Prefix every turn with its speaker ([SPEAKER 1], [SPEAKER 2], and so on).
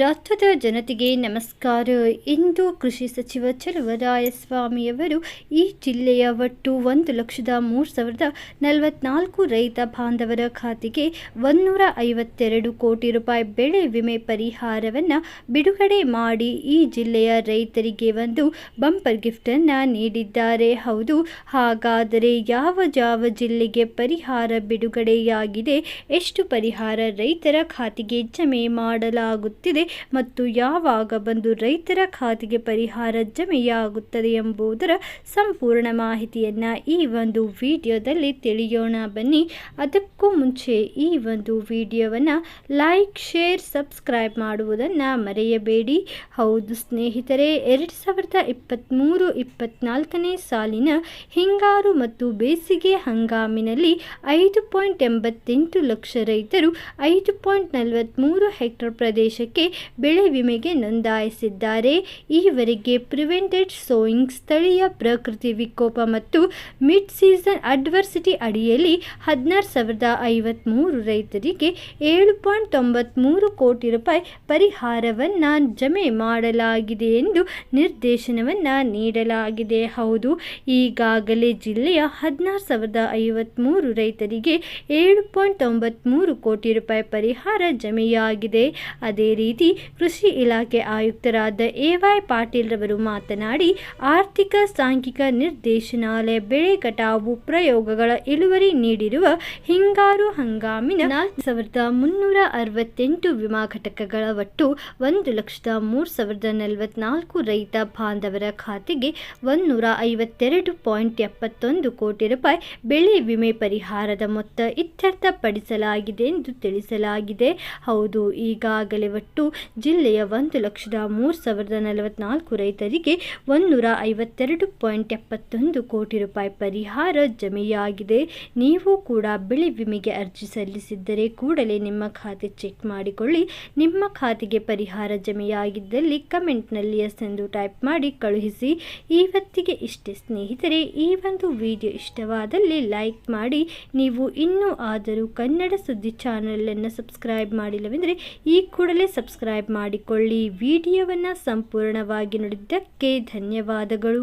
[SPEAKER 1] ರಾಷ್ಟ್ರದ ಜನತೆಗೆ ನಮಸ್ಕಾರ. ಇಂದು ಕೃಷಿ ಸಚಿವ ಚಲುವರಾಯಸ್ವಾಮಿಯವರು ಈ ಜಿಲ್ಲೆಯ ಒಟ್ಟು ಒಂದು ಲಕ್ಷದ ಮೂರು ಸಾವಿರದ ನಲವತ್ನಾಲ್ಕು ರೈತ ಬಾಂಧವರ ಖಾತೆಗೆ ಒಂದೂರ ಐವತ್ತೆರಡು ಕೋಟಿ ರೂಪಾಯಿ ಬೆಳೆ ವಿಮೆ ಪರಿಹಾರವನ್ನು ಬಿಡುಗಡೆ ಮಾಡಿ ಈ ಜಿಲ್ಲೆಯ ರೈತರಿಗೆ ಒಂದು ಬಂಪರ್ ಗಿಫ್ಟನ್ನು ನೀಡಿದ್ದಾರೆ. ಹೌದು, ಹಾಗಾದರೆ ಯಾವ ಯಾವ ಜಿಲ್ಲೆಗೆ ಪರಿಹಾರ ಬಿಡುಗಡೆಯಾಗಿದೆ? ಎಷ್ಟು ಪರಿಹಾರ ರೈತರ ಖಾತೆಗೆ ಜಮೆ ಮಾಡಲಾಗುತ್ತಿದೆ? ಮತ್ತು ಯಾವಾಗ ಬಂದು ರೈತರ ಖಾತೆಗೆ ಪರಿಹಾರ ಜಮೆಯಾಗುತ್ತದೆ ಎಂಬುದರ ಸಂಪೂರ್ಣ ಮಾಹಿತಿಯನ್ನು ಈ ಒಂದು ವಿಡಿಯೋದಲ್ಲಿ ತಿಳಿಯೋಣ ಬನ್ನಿ. ಅದಕ್ಕೂ ಮುಂಚೆ ಈ ಒಂದು ವಿಡಿಯೋವನ್ನು ಲೈಕ್, ಶೇರ್, ಸಬ್ಸ್ಕ್ರೈಬ್ ಮಾಡುವುದನ್ನು ಮರೆಯಬೇಡಿ. ಹೌದು ಸ್ನೇಹಿತರೆ, ಎರಡು ಸಾವಿರದ ಇಪ್ಪತ್ತ್ಮೂರು ಇಪ್ಪತ್ತ್ನಾಲ್ಕನೇ ಸಾಲಿನ ಹಿಂಗಾರು ಮತ್ತು ಬೇಸಿಗೆ ಹಂಗಾಮಿನಲ್ಲಿ ಐದು ಪಾಯಿಂಟ್ ಎಂಬತ್ತೆಂಟು ಲಕ್ಷ ರೈತರು ಐದು ಪಾಯಿಂಟ್ ನಲವತ್ತ್ಮೂರು ಹೆಕ್ಟರ್ ಪ್ರದೇಶಕ್ಕೆ ಬೆಳೆ ವಿಮೆಗೆ ನೋಂದಾಯಿಸಿದ್ದಾರೆ. ಈವರೆಗೆ ಪ್ರಿವೆಂಟೆಡ್ ಸೋಯಿಂಗ್ ಸ್ಥಳೀಯ ಪ್ರಕೃತಿ ವಿಕೋಪ ಮತ್ತು ಮಿಡ್ ಸೀಸನ್ ಅಡ್ವರ್ಸಿಟಿ ಅಡಿಯಲ್ಲಿ ಹದಿನಾರು ಸಾವಿರದ ಐವತ್ತ್ಮೂರು ರೈತರಿಗೆ ಏಳು ಪಾಯಿಂಟ್ ತೊಂಬತ್ತ್ಮೂರು ಕೋಟಿ ರೂಪಾಯಿ ಪರಿಹಾರವನ್ನು ಜಮೆ ಮಾಡಲಾಗಿದೆ ಎಂದು ನಿರ್ದೇಶನವನ್ನು ನೀಡಲಾಗಿದೆ. ಹೌದು, ಈಗಾಗಲೇ ಜಿಲ್ಲೆಯ ಹದಿನಾರು ಸಾವಿರದ ಐವತ್ತ್ಮೂರು ರೈತರಿಗೆ ಏಳು ಪಾಯಿಂಟ್ ತೊಂಬತ್ತ್ಮೂರು ಕೋಟಿ ರೂಪಾಯಿ ಪರಿಹಾರ ಜಮೆಯಾಗಿದೆ. ಅದೇ ರೀತಿ ಕೃಷಿ ಇಲಾಖೆ ಆಯುಕ್ತರಾದ ಎ ವೈ ಪಾಟೀಲ್ ರವರು ಮಾತನಾಡಿ, ಆರ್ಥಿಕ ಸಾಂಖ್ಯಿಕ ನಿರ್ದೇಶನಾಲಯ ಬೆಳೆ ಕಟಾವು ಪ್ರಯೋಗಗಳ ಇಳುವರಿ ನೀಡಿರುವ ಹಿಂಗಾರು ಹಂಗಾಮಿನ ನಾಲ್ಕು ಸಾವಿರದ ಮುನ್ನೂರ ಅರವತ್ತೆಂಟು ವಿಮಾ ಘಟಕಗಳ ಒಟ್ಟು ಒಂದು ಲಕ್ಷದ ಮೂರು ಸಾವಿರದ ನಲವತ್ನಾಲ್ಕು ರೈತ ಬಾಂಧವರ ಖಾತೆಗೆ ಒಂದೂರ ಐವತ್ತೆರಡು ಪಾಯಿಂಟ್ ಎಪ್ಪತ್ತೊಂದು ಕೋಟಿ ರೂಪಾಯಿ ಬೆಳೆ ವಿಮೆ ಪರಿಹಾರದ ಮೊತ್ತ ಇತ್ಯರ್ಥಪಡಿಸಲಾಗಿದೆ ಎಂದು ತಿಳಿಸಲಾಗಿದೆ. ಹೌದು, ಈಗಾಗಲೇ ಒಟ್ಟು ಜಿಲ್ಲೆಯ ಒಂದು ಲಕ್ಷದ ಮೂರು ಸಾವಿರದ ನಲವತ್ನಾಲ್ಕು ರೈತರಿಗೆ ಒಂದೂರ ಐವತ್ತೆರಡು ಪಾಯಿಂಟ್ ಎಪ್ಪತ್ತೊಂದು ಕೋಟಿ ರೂಪಾಯಿ ಪರಿಹಾರ ಜಮೆಯಾಗಿದೆ. ನೀವು ಕೂಡ ಬೆಳೆ ವಿಮೆಗೆ ಅರ್ಜಿ ಸಲ್ಲಿಸಿದ್ದರೆ ಕೂಡಲೇ ನಿಮ್ಮ ಖಾತೆ ಚೆಕ್ ಮಾಡಿಕೊಳ್ಳಿ. ನಿಮ್ಮ ಖಾತೆಗೆ ಪರಿಹಾರ ಜಮೆಯಾಗಿದ್ದಲ್ಲಿ ಕಮೆಂಟ್ನಲ್ಲಿ ಎಸ್ ಎಂದು ಟೈಪ್ ಮಾಡಿ ಕಳುಹಿಸಿ. ಇವತ್ತಿಗೆ ಇಷ್ಟೇ ಸ್ನೇಹಿತರೆ, ಈ ಒಂದು ವಿಡಿಯೋ ಇಷ್ಟವಾದಲ್ಲಿ ಲೈಕ್ ಮಾಡಿ. ನೀವು ಇನ್ನೂ ಆದರೂ ಕನ್ನಡ ಸುದ್ದಿ ಚಾನಲನ್ನು ಸಬ್ಸ್ಕ್ರೈಬ್ ಮಾಡಿಲ್ಲವೆಂದರೆ ಈ ಕೂಡಲೇ ಸಬ್ಸ್ಕ್ರೈಬ್ ಮಾಡಿಕೊಳ್ಳಿ. ವಿಡಿಯೋವನ್ನು ಸಂಪೂರ್ಣವಾಗಿ ನೋಡಿದ್ದಕ್ಕೆ ಧನ್ಯವಾದಗಳು.